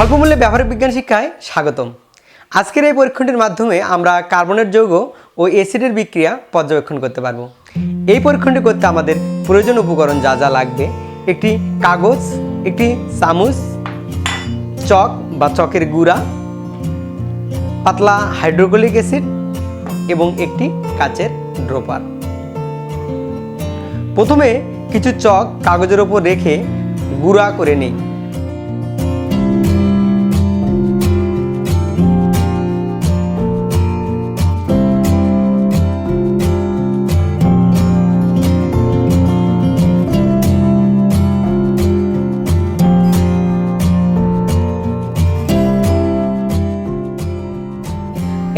স্বল্পমূল্যে ব্যবহারিক বিজ্ঞান শিক্ষায় স্বাগতম। আজকের এই পরীক্ষণটির মাধ্যমে আমরা কার্বনের যৌগ ও অ্যাসিডের বিক্রিয়া পর্যবেক্ষণ করতে পারব। এই পরীক্ষণটি করতে আমাদের প্রয়োজন উপকরণ যা যা লাগবে, একটি কাগজ, একটি চামচ, চক বা চকের গুঁড়া, পাতলা হাইড্রোক্লিক অ্যাসিড এবং একটি কাচের ড্রোপার। প্রথমে কিছু চক কাগজের ওপর রেখে গুঁড়া করে নিই।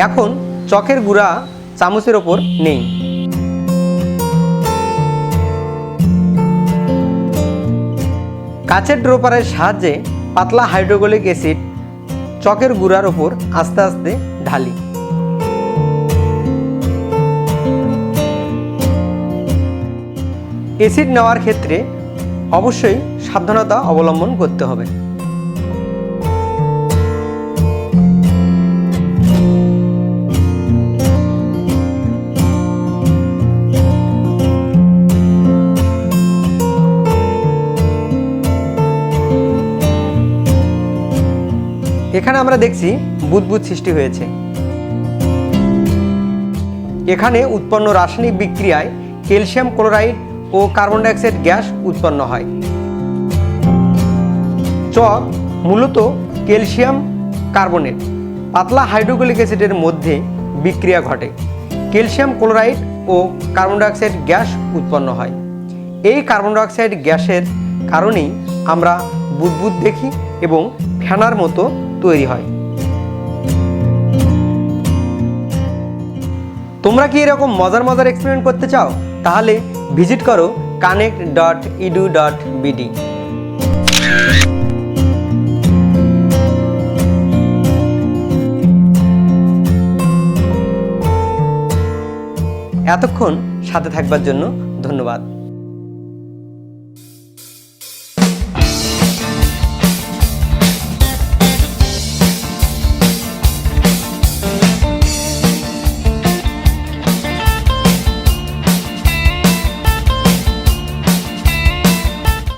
এখন চকের গুঁড়া চামচের ওপর নেই। কাচের ড্রোপারের সাহায্যে পাতলা হাইড্রোগোলিক অ্যাসিড চকের গুঁড়ার ওপর আস্তে আস্তে ঢালি। অ্যাসিড নেওয়ার ক্ষেত্রে অবশ্যই সাবধানতা অবলম্বন করতে হবে। এখানে আমরা দেখছি বুদবুদ সৃষ্টি হয়েছে। এখানে উৎপন্ন রাসায়নিক বিক্রিয়ায় ক্যালসিয়াম ক্লোরাইড ও কার্বন ডাইঅক্সাইড গ্যাস উৎপন্ন হয়। চক মূলত ক্যালসিয়াম কার্বনেট। পাতলা হাইড্রোক্লিক অ্যাসিডের মধ্যে বিক্রিয়া ঘটে। ক্যালসিয়াম ক্লোরাইড ও কার্বন ডাইঅক্সাইড গ্যাস উৎপন্ন হয়। এই কার্বন ডাইঅক্সাইড গ্যাসের কারণেই আমরা বুদবুদ দেখি এবং ফেনার মতো তৈরি হয়। তোমরা কি এরকম মজার মজার এক্সপেরিমেন্ট করতে চাও? তাহলে ভিজিট করো connect dot edu dot BD এতক্ষণ সাথে থাকবার জন্য ধন্যবাদ।